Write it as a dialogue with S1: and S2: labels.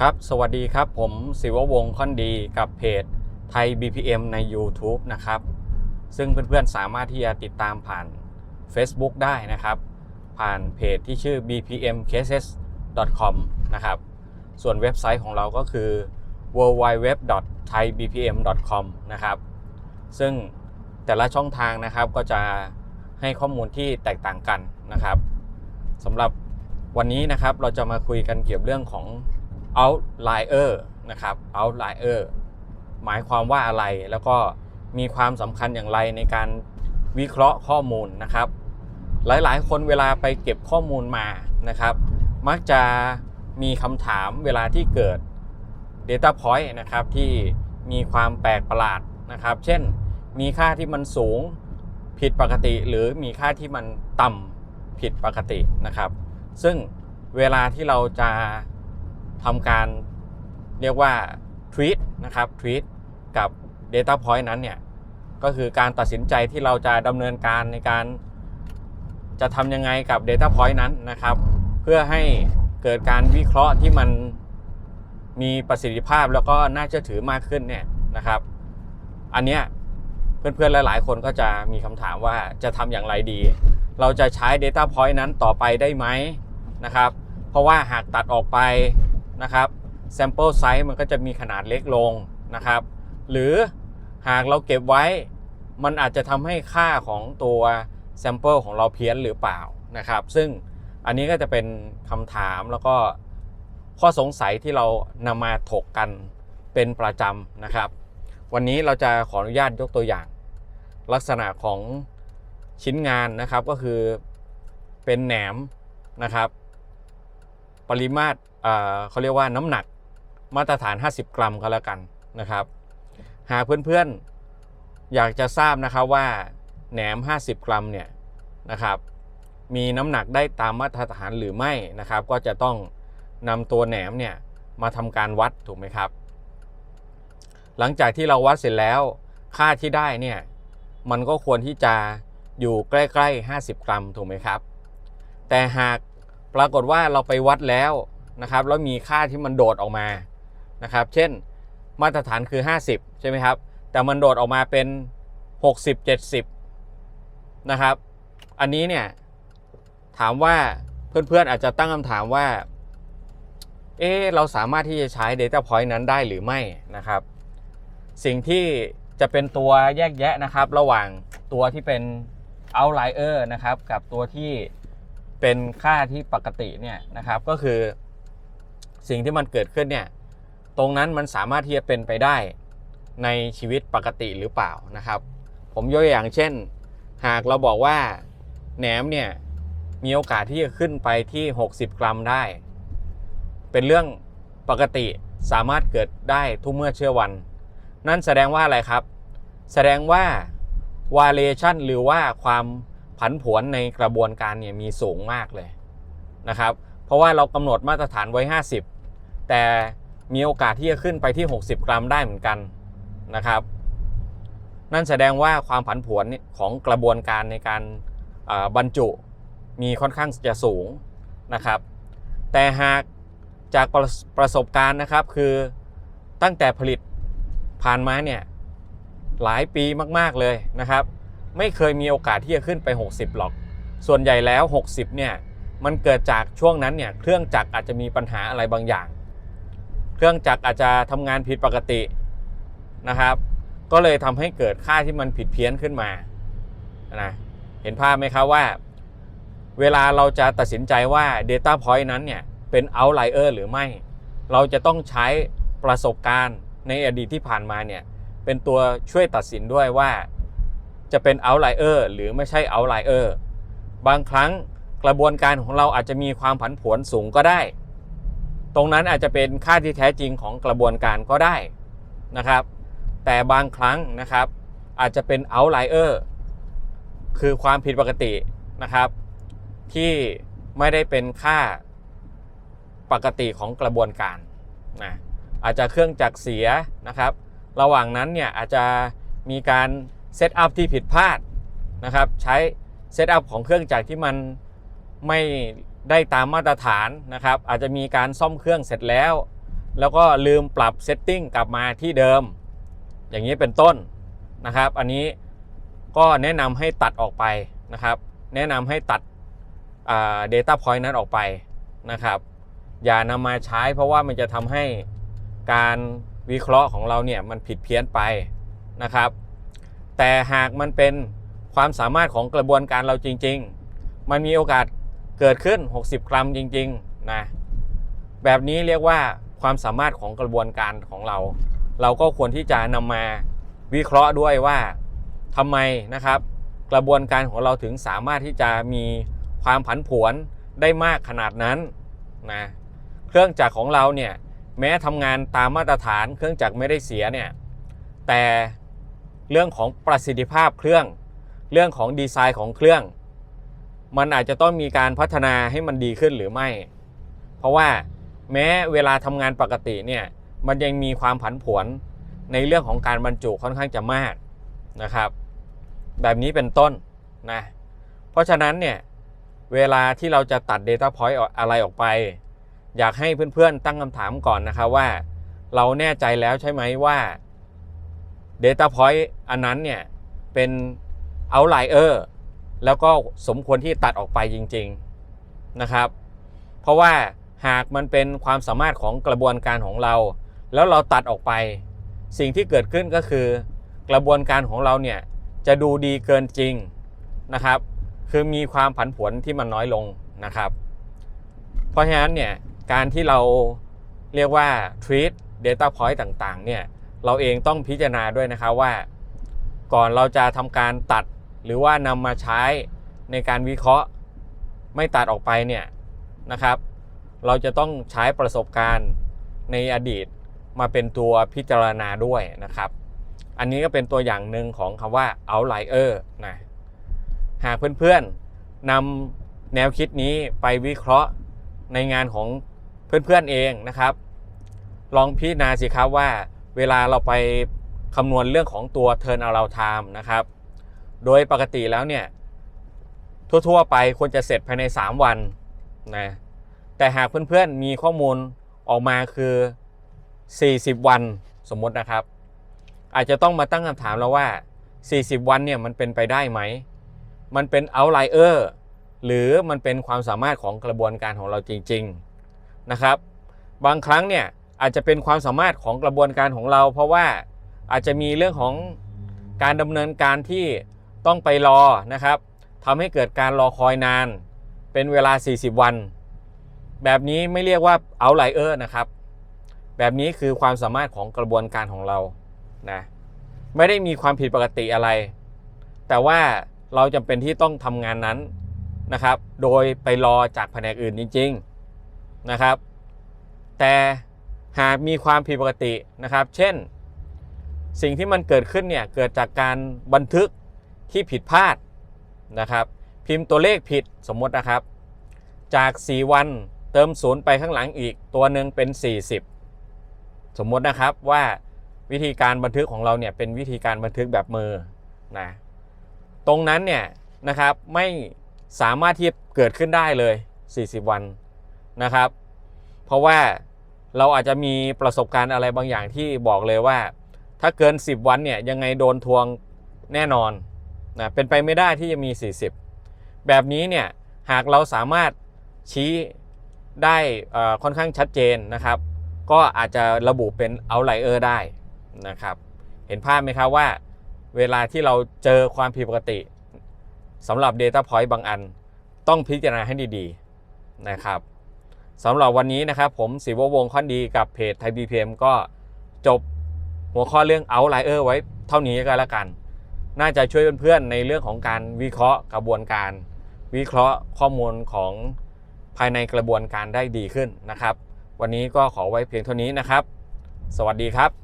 S1: ครับ สวัสดีครับ ผมศิววงศ์ค่อนดีกับเพจไทย BPM ใน YouTube นะครับ ซึ่งเพื่อนๆสามารถที่จะติดตามผ่าน Facebook ได้นะครับ ผ่านเพจที่ชื่อ bpmcases.com นะครับ ส่วนเว็บไซต์ของเราก็คือ www.thaibpm.com นะครับ ซึ่งแต่ละช่องทางนะครับก็จะให้ข้อมูลที่แตกต่างกันนะครับสำหรับวันนี้นะครับเราจะมาคุยกันเกี่ยวกับเรื่องของ outlier นะครับ outlier หมายความว่าอะไรแล้วก็มีความสำคัญอย่างไรในการวิเคราะห์ข้อมูลนะครับ หลายๆ คนเวลาไปเก็บข้อมูลมานะครับ มักจะมีคำถามเวลาที่เกิด Data Point นะครับที่มีความแปลกประหลาดนะครับ เช่น มีค่าที่มันสูงผิดปกติ หรือมีค่าที่มันต่ำผิดปกตินะครับ ซึ่งเวลาที่เราจะ ทำการเรียกว่า treat นะครับ treat กับ Data Point นั้นเนี่ยก็คือการตัดสินใจที่เราจะดำเนินการในการจะทำยังไงกับ Data Point นั้นนะครับ เพื่อให้เกิดการวิเคราะห์ที่มันมีประสิทธิภาพแล้วก็น่าเชื่อถือมากขึ้นเนี่ยนะครับ อันเนี้ยเพื่อนๆหลายๆ คนก็จะมีคำถามว่าจะทำอย่างไรดี เราจะใช้ Data Point นั้นต่อไปได้ไหมนะครับ เพราะว่าหากตัดออกไป นะครับ Sample Size มันก็จะมีขนาดเล็กลงนะครับ หรือหากเราเก็บไว้ มันอาจจะทำให้ค่าของตัว Sample ของเราเพี้ยนหรือเปล่านะครับ ซึ่งอันนี้ก็จะเป็นคำถามแล้วก็ข้อสงสัยที่เรานำมาถกกันเป็นประจำนะครับ วันนี้เราจะขออนุญาตยกตัวอย่าง ลักษณะของชิ้นงานนะครับก็คือเป็นแหนมนะครับ ปริมาตร เขาเรียกว่าน้ำหนักมาตรฐาน 50 กรัมก็แล้วกันนะครับ หากเพื่อนๆอยากจะทราบนะครับว่าแหนม 50 กรัมเนี่ยนะครับ มีน้ำหนักได้ตามมาตรฐานหรือไม่นะครับ ก็จะต้องนำตัวแหนมเนี่ยมาทำการวัดถูกไหมครับ หลังจากที่เราวัดเสร็จแล้วค่าที่ได้เนี่ยมันก็ควรที่จะอยู่ใกล้ๆ 50 กรัมถูกไหมครับ แต่หากปรากฏว่าเราไปวัดแล้ว นะครับแล้วมีค่าที่มันโดดออกมานะครับเช่นมาตรฐานคือ 50 ใช่ไหมครับ แต่มันโดดออกมาเป็น 60 70 นะครับ อันนี้เนี่ยถามว่าเพื่อนๆอาจจะตั้งคำถามว่า เอ๊เราสามารถที่จะใช้ Data Point นั้นได้หรือไม่นะครับ สิ่งที่จะเป็นตัวแยกแยะนะครับ ระหว่างตัวที่เป็น outlier นะครับ กับตัวที่เป็นค่าที่ปกติเนี่ยนะครับก็คือ สิ่งที่มันเกิดขึ้นเนี่ยตรงนั้นมันสามารถที่จะเป็นไปได้ในชีวิตปกติหรือเปล่านะครับ ผมยกอย่างเช่น หากเราบอกว่าแหนมเนี่ยมีโอกาสที่จะขึ้นไปที่ 60 กรัมได้ เป็นเรื่องปกติสามารถเกิดได้ทุกเมื่อเชื่อวัน นั่นแสดงว่าอะไรครับ แสดงว่า variation หรือว่าความผันผวนในกระบวนการเนี่ยมีสูงมากเลยนะครับ เพราะว่าเรากำหนดมาตรฐานไว้ 50 แต่มีโอกาสที่จะขึ้นไปที่ 60 กรัมได้เหมือนกันนะครับ นั่นแสดงว่าความผันผวนของกระบวนการในการบรรจุมีค่อนข้างจะสูงนะครับ แต่หากจากประประสบการณ์นะครับคือตั้งแต่ผลิตผ่านมาเนี่ยหลายปีมากๆเลยนะครับ ไม่เคยมีโอกาสที่จะขึ้นไป 60 หรอก ส่วนใหญ่แล้ว 60 เนี่ยมันเกิดจากช่วงนั้นเนี่ยเครื่องจักรอาจจะมีปัญหาอะไรบางอย่าง เครื่องจักรอาจจะทำงานผิดปกตินะครับ ก็เลยทำให้เกิดค่าที่มันผิดเพี้ยนขึ้นมานะเห็นภาพไหมครับว่า เวลาเราจะตัดสินใจว่า Data Point นั้นเนี่ยเป็น outlier หรือไม่ เราจะต้องใช้ประสบการณ์ในอดีตที่ผ่านมาเนี่ยเป็นตัวช่วยตัดสินด้วยว่า จะเป็น outlier หรือไม่ใช่ outlier บางครั้งกระบวนการของเราอาจจะมีความผันผวนสูงก็ได้ ตรงนั้นอาจจะเป็นค่าที่แท้จริงของกระบวนการก็ได้นะครับ แต่บางครั้งนะครับอาจจะเป็น outlier คือความผิดปกตินะครับ ที่ไม่ได้เป็นค่าปกติของกระบวนการนะอาจจะเครื่องจักรเสียนะครับ ระหว่างนั้นเนี่ยอาจจะมีการเซตอัพที่ผิดพลาดนะครับ ใช้เซตอัพของเครื่องจักรที่มันไม่ ได้ตามมาตรฐานนะครับ อาจจะมีการซ่อมเครื่องเสร็จแล้ว แล้วก็ลืมปรับเซตติ้งกลับมาที่เดิม อย่างนี้เป็นต้นนะครับ อันนี้ก็แนะนำให้ตัดออกไปนะครับ แนะนำให้ตัดอ่า data point นั้นออกไปนะครับ อย่านำมาใช้เพราะว่ามันจะทำให้การวิเคราะห์ของเราเนี่ยมันผิดเพี้ยนไปนะครับ แต่หากมันเป็นความสามารถของกระบวนการเราจริง ๆ มันมีโอกาส เกิดขึ้น 60 กรัมจริงๆนะแบบนี้เรียกว่าความสามารถของกระบวนการของเรา เราก็ควรที่จะนำมาวิเคราะห์ด้วยว่าทำไมนะครับ กระบวนการของเราถึงสามารถที่จะมีความผันผวนได้มากขนาดนั้นนะเครื่องจักรของเราเนี่ยแม้ทำงานตามมาตรฐานเครื่องจักรไม่ได้เสียเนี่ยแต่เรื่องของประสิทธิภาพเครื่อง เรื่องของดีไซน์ของเครื่อง มันอาจจะต้องมีการพัฒนาให้มันดีขึ้นหรือไม่ เพราะว่าแม้เวลาทำงานปกติเนี่ยมันยังมีความผันผวนในเรื่องของการบรรจุค่อนข้างจะมากนะครับ แบบนี้เป็นต้นนะเพราะฉะนั้นเนี่ยเวลาที่เราจะตัด Data Point ออกอะไรออกไป อยากให้เพื่อนๆตั้งคำถามก่อนนะครับว่า เราแน่ใจแล้วใช่ไหมว่า Data Point อันนั้นเนี่ยเป็น Outlier แล้วก็สมควรที่ตัดออกไปจริงๆนะครับ เพราะว่าหากมันเป็นความสามารถของกระบวนการของเรา แล้วเราตัดออกไป สิ่งที่เกิดขึ้นก็คือ กระบวนการของเราเนี่ยจะดูดีเกินจริงนะครับ คือมีความผันผวนที่มันน้อยลงนะครับ เพราะฉะนั้นเนี่ยการที่เราเรียกว่า treat data point ต่างๆเนี่ยเราเองต้องพิจารณาด้วยนะครับว่า ก่อนเราจะทำการตัด หรือว่านำมาใช้ในการวิเคราะห์ไม่ตัดออกไปเนี่ยนะครับ เราจะต้องใช้ประสบการณ์ในอดีตมาเป็นตัวพิจารณาด้วยนะครับ อันนี้ก็เป็นตัวอย่างหนึ่งของคำว่า outlier นะหากเพื่อนๆนำแนวคิดนี้ไปวิเคราะห์ในงานของเพื่อนๆเองนะครับ ลองพิจารณาสิครับว่าเวลาเราไปคำนวณเรื่องของตัว turn around time นะครับ โดยปกติแล้วเนี่ย ทั่วๆไปควรจะเสร็จภายใน 3 วันนะแต่หากเพื่อนๆมีข้อมูลออกมาคือ 40 วันสมมตินะครับ อาจจะต้องมาตั้งคำถามแล้วว่า 40 วันเนี่ยมันเป็นไปได้ไหม มันเป็น outlier หรือมันเป็นความสามารถของกระบวนการของเราจริง ๆนะครับ บางครั้งเนี่ยอาจจะเป็นความสามารถของกระบวนการของเรา เพราะว่าอาจจะมีเรื่องของการดำเนินการที่ ต้องไปรอนะครับทำให้เกิดการรอคอยนาน เป็นเวลา 40 วัน แบบนี้ไม่เรียกว่า outlier นะครับ แบบนี้คือความสามารถของกระบวนการของเรานะไม่ได้มีความผิดปกติอะไร แต่ว่าเราจำเป็นที่ต้องทำงานนั้นนะครับ โดยไปรอจากแผนกอื่นจริง ๆนะครับ แต่หากมีความผิดปกตินะครับ เช่น สิ่งที่มันเกิดขึ้นเนี่ยเกิดจากการบันทึก ที่ผิดพลาดนะครับ พิมพ์ตัวเลขผิดสมมตินะครับ จาก 4 วันเติมศูนย์ไปข้างหลังอีกตัวหนึ่งเป็น 40 สมมตินะครับว่าวิธีการบันทึกของเราเนี่ยเป็นวิธีการบันทึกแบบมือนะตรงนั้นเนี่ยนะครับไม่สามารถที่เกิดขึ้นได้เลย 40 วันนะครับ เพราะว่าเราอาจจะมีประสบการณ์อะไรบางอย่างที่บอกเลยว่า ถ้าเกิน 10 วันเนี่ยยังไงโดนทวงแน่นอน นะเป็นไปไม่ได้ที่จะมี 40 แบบนี้เนี่ยหากเราสามารถชี้ได้ค่อนข้างชัดเจนนะครับ ก็อาจจะระบุเป็น outlier ได้นะครับ เห็นภาพไหมครับว่า เวลาที่เราเจอความผิดปกติสำหรับ Data Point บางอัน ต้องพิจารณาให้ดีๆนะครับสำหรับวันนี้นะครับ ผมศิววงศ์ค่อนดีกับเพจไทยบีพีก็จบหัวข้อเรื่อง outlier ไว้เท่านี้ก็แล้วกัน น่าจะช่วยเพื่อนๆในเรื่องของการวิเคราะห์กระบวนการ วิเคราะห์ข้อมูลของภายในกระบวนการได้ดีขึ้นนะครับ วันนี้ก็ขอไว้เพียงเท่านี้นะครับ สวัสดีครับ